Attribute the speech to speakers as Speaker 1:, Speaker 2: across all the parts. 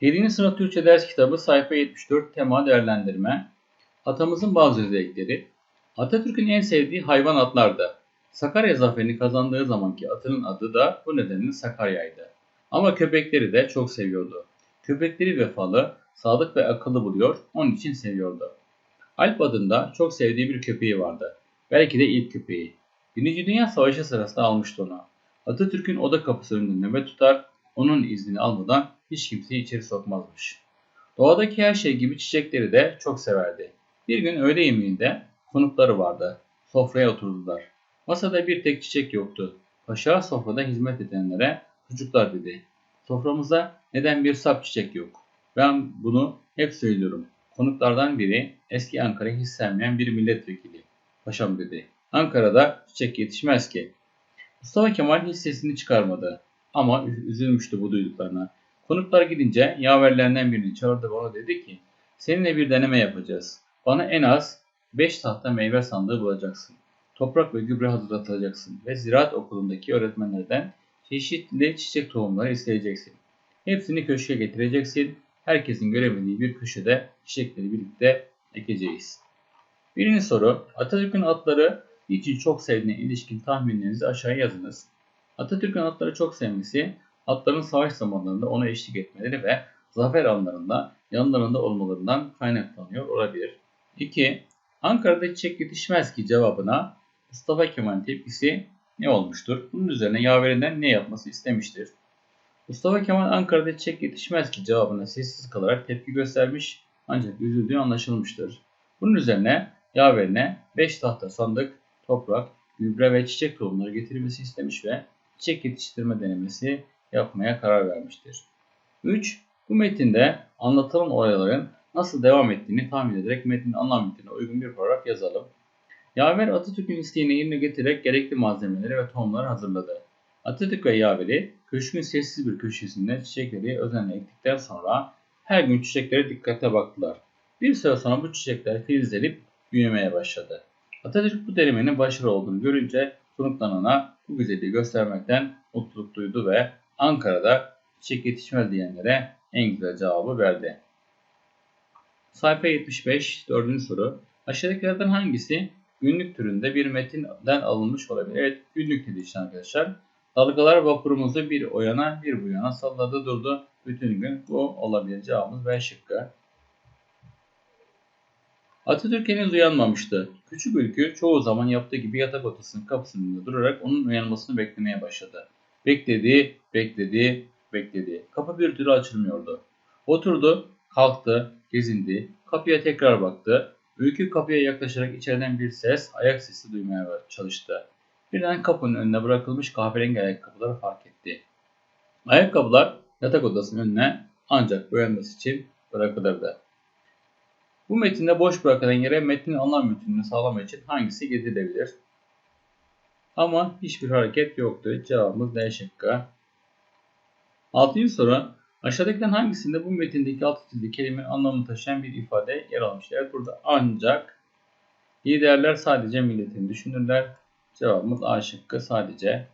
Speaker 1: 7. sınıf Türkçe ders kitabı sayfa 74 tema değerlendirme. Atamızın bazı özellikleri. Atatürk'ün en sevdiği hayvan atlardı. Sakarya zaferini kazandığı zamanki atının adı da bu nedenle Sakarya'ydı. Ama köpekleri de çok seviyordu. Köpekleri vefalı, sadık ve akıllı buluyor, onun için seviyordu. Alp adında çok sevdiği bir köpeği vardı. Belki de ilk köpeği. Birinci Dünya Savaşı sırasında almıştı onu. Atatürk'ün oda kapısı önünde nöbet tutar, onun iznini almadan hiç kimseyi içeri sokmazmış. Doğadaki her şey gibi çiçekleri de çok severdi. Bir gün öğle yemeğinde konukları vardı. Sofraya oturdular. Masada bir tek çiçek yoktu. Paşa sofrada hizmet edenlere çocuklar dedi. Soframıza neden bir sap çiçek yok? Ben bunu hep söylüyorum. Konuklardan biri eski Ankara'yı hiç sevmeyen bir milletvekili. Paşam dedi. Ankara'da çiçek yetişmez ki. Mustafa Kemal hiç sesini çıkarmadı. Ama üzülmüştü bu duyduklarına. Konuklar gidince yaverlerinden birini çağırdı ve ona dedi ki seninle bir deneme yapacağız. Bana en az 5 tahta meyve sandığı bulacaksın. Toprak ve gübre hazırlatacaksın ve ziraat okulundaki öğretmenlerden çeşitli çiçek tohumları isteyeceksin. Hepsini köşke getireceksin. Herkesin göremediği bir köşede çiçekleri birlikte ekeceğiz. Birinci soru. Atatürk'ün atları niçin çok sevdiğine ilişkin tahminlerinizi aşağıya yazınız. Atatürk'ün atları çok sevmesi, atların savaş zamanlarında ona eşlik etmeleri ve zafer anlarında yanlarında olmalarından kaynaklanıyor olabilir. 2. Ankara'da çiçek yetişmez ki cevabına Mustafa Kemal'in tepkisi ne olmuştur? Bunun üzerine yaverinden ne yapması istemiştir? Mustafa Kemal Ankara'da çiçek yetişmez ki cevabına sessiz kalarak tepki göstermiş ancak üzüldüğü anlaşılmıştır. Bunun üzerine yaverine 5 tahta sandık, toprak, gübre ve çiçek tohumları getirmesi istemiş ve çiçek yetiştirme denemesi yapmaya karar vermiştir. 3. Bu metinde anlatılan olayların nasıl devam ettiğini tahmin ederek metnin anlam metnine uygun bir paragraf yazalım. Yaver Atatürk'ün isteğini yerine getirerek gerekli malzemeleri ve tohumları hazırladı. Atatürk ve Yaver'i köşkün sessiz bir köşesinde çiçekleri özenle ektikten sonra her gün çiçeklere dikkatle baktılar. Bir süre sonra bu çiçekler filizlenip büyümeye başladı. Atatürk bu denemenin başarılı olduğunu görünce konuklanana bu güzelliği göstermekten mutluluk duydu ve Ankara'da çiçek yetişmez diyenlere en güzel cevabı verdi. Sayfa 75, dördüncü soru. Aşağıdakilerden hangisi günlük türünde bir metinden alınmış olabilir? Evet, günlük dedi işte arkadaşlar. Dalgalar vapurumuzu bir o yana bir bu yana salladı durdu bütün gün. Bu olabilir cevabımız B şıkkı. Atatürk henüz uyanmamıştı. Küçük ülkü çoğu zaman yaptığı gibi yatak odasının kapısının önünde durarak onun uyanmasını beklemeye başladı. Bekledi, bekledi, bekledi. Kapı bir türlü açılmıyordu. Oturdu, kalktı, gezindi, kapıya tekrar baktı. Ülkü kapıya yaklaşarak içeriden bir ses, ayak sesi duymaya çalıştı. Birden kapının önüne bırakılmış kahverengi ayakkabıları fark etti. Ayakkabılar yatak odasının önüne ancak boyanması için bırakılırdı. Bu metinde boş bırakılan yere metnin anlam bütünlüğünü sağlamak için hangisi getirilebilir? Ama hiçbir hareket yoktu. Cevabımız D şıkkı. Altıncı soru. Aşağıdakilerin hangisinde bu metindeki alt çizili kelimenin anlamını taşıyan bir ifade yer almış? Evet burada ancak liderler sadece milletini düşünürler. Cevabımız A şıkkı sadece.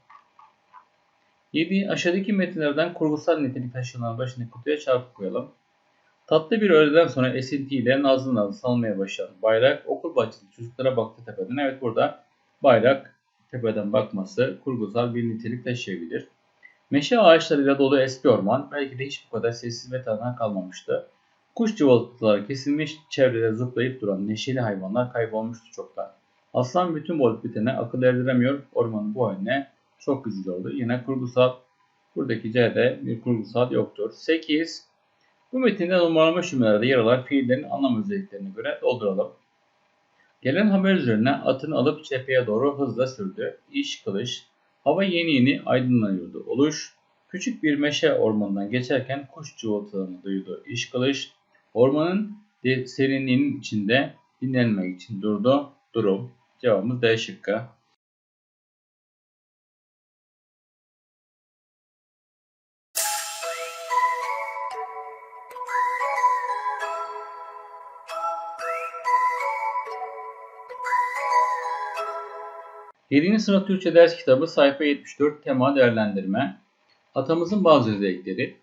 Speaker 1: 7. Aşağıdaki metinlerden kurgusal nitelik taşıyan başını kutuya çarpı koyalım. Tatlı bir öğleden sonra esintiyle nazlı nazlı salmaya başladı. Bayrak okul bahçesinde çocuklara baktı tepeden. Evet burada bayrak tepeden bakması kurgusal bir nitelik taşıyabilir. Meşe ağaçlarıyla dolu eski orman belki de hiç bu kadar sessiz ve tanrı kalmamıştı. Kuş cıvıltıları kesilmiş, çevrede zıplayıp duran neşeli hayvanlar kaybolmuştu çoktan. Aslan bütün bu olup bitene akıl erdiremiyor, ormanın bu haline çok üzülüyordu. Yine kurgusal, buradaki C'de bir kurgusal yoktur. 8. Bu metinde numaralama cümlelerde yer alan fiillerin anlam özelliklerine göre dolduralım. Gelen haber üzerine atını alıp cepheye doğru hızla sürdü. İş kılıç. Hava yeni yeni aydınlanıyordu. Oluş. Küçük bir meşe ormanından geçerken kuş cıvıltılarını duydu. İş kılıç. Ormanın serinliğinin içinde dinlenmek için durdu. Durum. Cevabımız D şıkkı. 7. sınıf Türkçe ders kitabı sayfa 74 tema değerlendirme. Atamızın bazı özellikleri.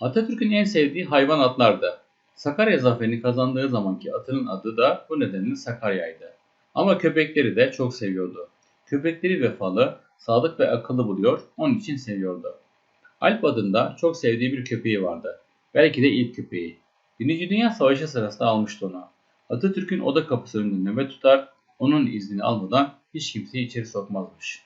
Speaker 1: Atatürk'ün en sevdiği hayvan atlardı. Sakarya zaferini kazandığı zamanki atının adı da bu nedenle Sakarya'ydı. Ama köpekleri de çok seviyordu. Köpekleri vefalı, sadık ve akıllı buluyor, onun için seviyordu. Alp adında çok sevdiği bir köpeği vardı. Belki de ilk köpeği. Birinci Dünya Savaşı sırasında almıştı onu. Atatürk'ün oda kapısı önünde nöbet tutar, onun iznini almadan hiç kimseyi içeri sokmazmış.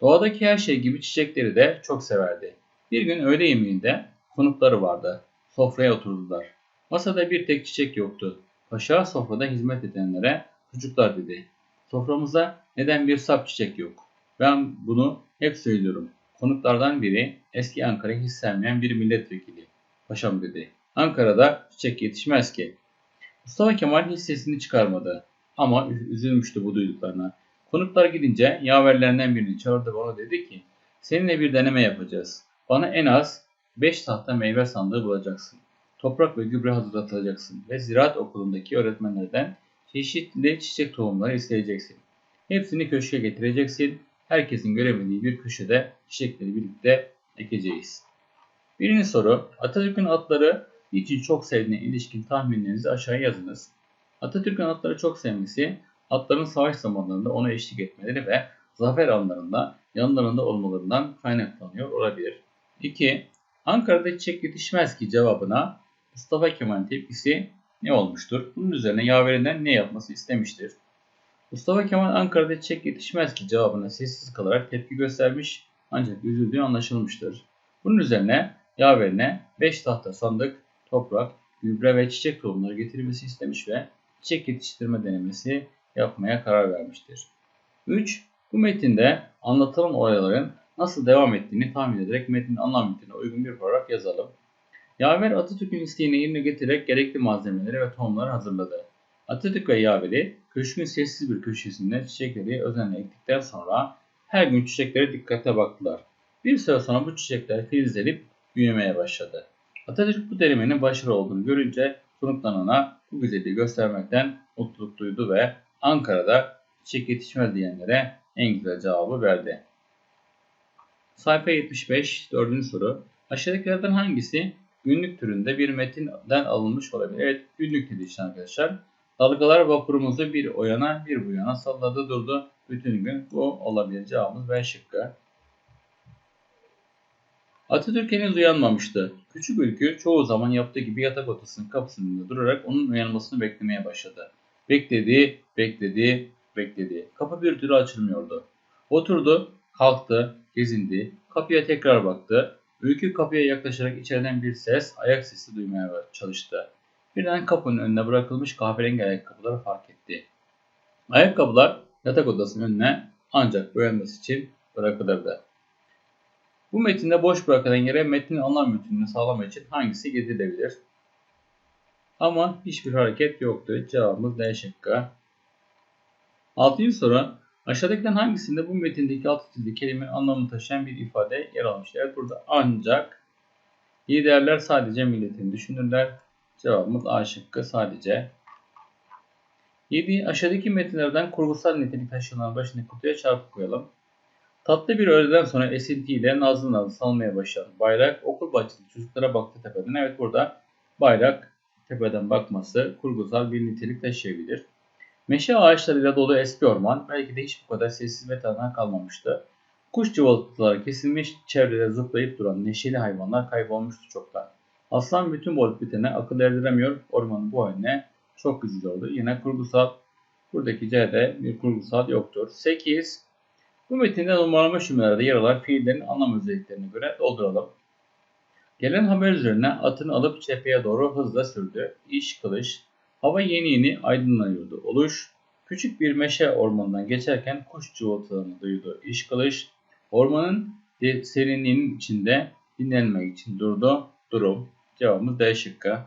Speaker 1: Doğadaki her şey gibi çiçekleri de çok severdi. Bir gün öğle yemeğinde konukları vardı. Sofraya oturdular. Masada bir tek çiçek yoktu. Paşa sofrada hizmet edenlere çocuklar dedi. Soframıza neden bir sap çiçek yok? Ben bunu hep söylüyorum. Konuklardan biri eski Ankara'yı hiç sevmeyen bir milletvekili. Paşam dedi. Ankara'da çiçek yetişmez ki. Mustafa Kemal hiç sesini çıkarmadı. Ama üzülmüştü bu duyduklarına. Konuklar gidince yaverlerinden birini çağırdı bana dedi ki seninle bir deneme yapacağız. Bana en az 5 tahta meyve sandığı bulacaksın. Toprak ve gübre hazırlatacaksın ve ziraat okulundaki öğretmenlerden çeşitli çiçek tohumları isteyeceksin. Hepsini köşke getireceksin. Herkesin göremediği bir köşede çiçekleri birlikte ekeceğiz. Birinci soru. Atatürk'ün atları niçin çok sevdiğine ilişkin tahminlerinizi aşağıya yazınız. Atatürk'ün atları çok sevmesi, atların savaş zamanlarında ona eşlik etmeleri ve zafer anlarında yanlarında olmalarından kaynaklanıyor olabilir. 2. Ankara'da çiçek yetişmez ki cevabına Mustafa Kemal'in tepkisi ne olmuştur? Bunun üzerine yaverinden ne yapması istemiştir? Mustafa Kemal Ankara'da çiçek yetişmez ki cevabına sessiz kalarak tepki göstermiş ancak üzüldüğü anlaşılmıştır. Bunun üzerine yaverine 5 tahta sandık, toprak, gübre ve çiçek tohumları getirmesi istemiş ve çiçek yetiştirme denemesi yapmaya karar vermiştir. 3. Bu metinde anlatılan olayların nasıl devam ettiğini tahmin ederek metnin anlam metnine uygun bir paragraf yazalım. Yaver Atatürk'ün isteğini yerine getirerek gerekli malzemeleri ve tohumları hazırladı. Atatürk ve Yaver'i köşkün sessiz bir köşesinde çiçekleri özenle ektikten sonra her gün çiçeklere dikkate baktılar. Bir süre sonra bu çiçekler filizlenip büyümeye başladı. Atatürk bu denemenin başarılı olduğunu görünce konuklanana bu güzelliği göstermekten mutluluk duydu ve Ankara'da çiçek yetişmez diyenlere en güzel cevabı verdi. Sayfa 75, dördüncü soru. Aşağıdakilerden hangisi günlük türünde bir metinden alınmış olabilir? Evet, günlük dedi işte arkadaşlar. Dalgalar vapurumuzu bir o yana bir bu yana salladı durdu bütün gün. Bu olabilir cevabımız B şıkkı. Atatürk henüz uyanmamıştı. Küçük ülkü çoğu zaman yaptığı gibi yatak odasının kapısının önünde durarak onun uyanmasını beklemeye başladı. Bekledi, bekledi, bekledi. Kapı bir türlü açılmıyordu. Oturdu, kalktı, gezindi, kapıya tekrar baktı. Ülkü kapıya yaklaşarak içeriden bir ses, ayak sesi duymaya çalıştı. Birden kapının önüne bırakılmış kahverengi ayakkabıları fark etti. Ayakkabılar yatak odasının önüne ancak uyanması için bırakılırdı. Bu metinde boş bırakılan yere metnin anlam bütünlüğünü sağlamak için hangisi getirilebilir? Ama hiçbir hareket yoktu. Cevabımız D şıkkı. Altıncı soru. Aşağıdakilerden hangisinde bu metindeki altı çizili kelimenin anlamını taşıyan bir ifade yer almıştır? Evet burada ancak liderler sadece milletini düşünürler. Cevabımız A şıkkı sadece. 7. Aşağıdaki metinlerden kurgusal nitelik taşıyan başını kutuya çarpı koyalım. Tatlı bir öğleden sonra esintiyle nazlı nazlı salmaya başlayan bayrak okul bahçesinde çocuklara baktı tepeden. Evet burada bayrak tepeden bakması kurgusal bir nitelik taşıyabilir. Meşe ağaçlarıyla dolu eski orman belki de hiç bu kadar sessiz ve tanrı kalmamıştı. Kuş cıvıltıları kesilmiş, çevrede zıplayıp duran neşeli hayvanlar kaybolmuştu çoktan. Aslan bütün olup bitene akıl erdiremiyor, ormanın bu haline çok üzülüyordu. Yine kurgusal, buradaki C'de bir kurgusal yoktur. 8. Bu metinde numaralama cümlelerde yer alan fiillerin anlam özelliklerine göre dolduralım. Gelen haber üzerine atını alıp cepheye doğru hızla sürdü. İş kılıç. Hava yeni yeni aydınlanıyordu. Oluş. Küçük bir meşe ormanından geçerken kuş cıvıltılarını duydu. İş kılıç. Ormanın serinliğinin içinde dinlenmek için durdu. Durum. Cevabımız D şıkkı.